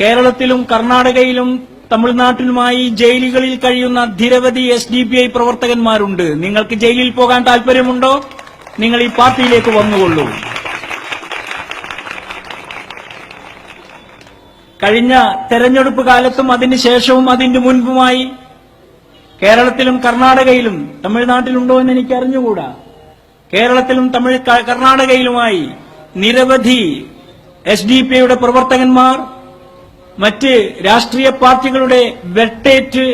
കേരളത്തിലും കർണാടകയിലും തമിഴ്നാട്ടിലുമായി ജയിലുകളിൽ കഴിയുന്ന നിരവധി എസ് ഡി പി ഐ പ്രവർത്തകന്മാരുണ്ട്. നിങ്ങൾക്ക് ജയിലിൽ പോകാൻ താല്പര്യമുണ്ടോ നിങ്ങൾ ഈ പാർട്ടിയിലേക്ക് വന്നുകൊള്ളൂ. കഴിഞ്ഞ തെരഞ്ഞെടുപ്പ് കാലത്തും അതിനുശേഷവും അതിന്റെ മുൻപുമായി കേരളത്തിലും കർണാടകയിലും തമിഴ്നാട്ടിലുണ്ടോ എന്ന് എനിക്ക് അറിഞ്ഞുകൂടാ കേരളത്തിലും തമിഴ് കർണാടകയിലുമായി നിരവധി എസ് ഡി പി യുടെ പ്രവർത്തകന്മാർ മറ്റ് രാഷ്ട്രീയ പാർട്ടികളുടെ വെട്ടേറ്റ്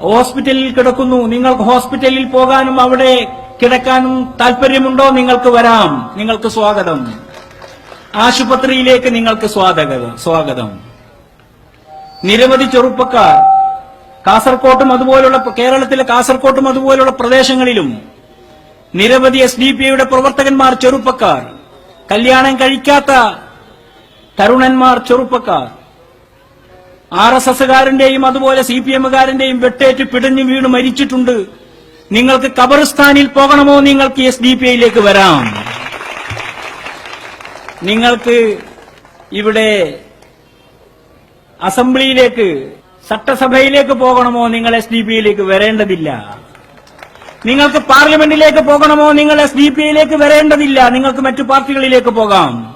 ഹോസ്പിറ്റലിൽ കിടക്കുന്നു. നിങ്ങൾക്ക് ഹോസ്പിറ്റലിൽ പോകാനും അവിടെ കിടക്കാനും താല്പര്യമുണ്ടോ നിങ്ങൾക്ക് വരാം. നിങ്ങൾക്ക് സ്വാഗതം. ആശുപത്രിയിലേക്ക് നിങ്ങൾക്ക് സ്വാഗതം സ്വാഗതം. നിരവധി ചെറുപ്പക്കാർ കാസർകോട്ടും അതുപോലുള്ള കേരളത്തിലെ കാസർകോട്ടും അതുപോലുള്ള പ്രദേശങ്ങളിലും നിരവധി എസ് ഡി പി ഐയുടെ പ്രവർത്തകന്മാർ ചെറുപ്പക്കാർ കല്യാണം കഴിക്കാത്ത തരുണന്മാർ ചെറുപ്പക്കാർ. ആർ എസ് എസുകാരന്റെയും അതുപോലെ സി പി എമ്മുകാരന്റെയും വെട്ടേറ്റ് പിടഞ്ഞു വീണ് മരിച്ചിട്ടുണ്ട്. നിങ്ങൾക്ക് ഖബറിസ്ഥാനിൽ പോകണമോ? നിങ്ങൾക്ക് എസ് ഡി പി ഐയിലേക്ക് വരാം. നിങ്ങൾക്ക് ഇവിടെ അസംബ്ലിയിലേക്ക് ചട്ടസഭയിലേക്ക് പോകണമോ? നിങ്ങൾ എസ് ഡി പി ഐയിലേക്ക് വരേണ്ടതില്ല. നിങ്ങൾക്ക് പാർലമെന്റിലേക്ക് പോകണമോ? നിങ്ങൾ എസ് ഡി പി ഐയിലേക്ക് വരേണ്ടതില്ല. നിങ്ങൾക്ക് മറ്റു പാർട്ടികളിലേക്ക് പോകാം.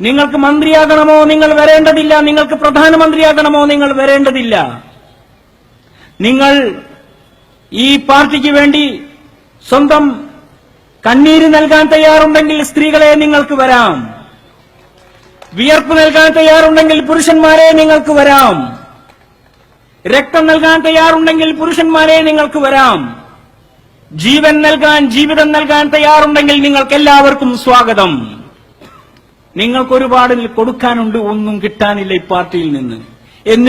നിങ്ങൾക്ക് മന്ത്രിയാകണമോ നിങ്ങൾ വരേണ്ടതില്ല. നിങ്ങൾക്ക് പ്രധാനമന്ത്രിയാകണമോ നിങ്ങൾ വരേണ്ടതില്ല. നിങ്ങൾ ഈ പാർട്ടിക്ക് വേണ്ടി സ്വന്തം കണ്ണീര് നൽകാൻ തയ്യാറുണ്ടെങ്കിൽ സ്ത്രീകളെ നിങ്ങൾക്ക് വരാം. വിയർപ്പ് നൽകാൻ തയ്യാറുണ്ടെങ്കിൽ പുരുഷന്മാരെ നിങ്ങൾക്ക് വരാം. രക്തം നൽകാൻ തയ്യാറുണ്ടെങ്കിൽ പുരുഷന്മാരെ നിങ്ങൾക്ക് വരാം. ജീവൻ നൽകാൻ ജീവിതം നൽകാൻ തയ്യാറുണ്ടെങ്കിൽ നിങ്ങൾക്ക് എല്ലാവർക്കും സ്വാഗതം. നിങ്ങൾക്ക് ഒരുപാട് കൊടുക്കാനുണ്ട് ഒന്നും കിട്ടാനില്ല ഈ പാർട്ടിയിൽ നിന്ന്. എന്നിട്ട്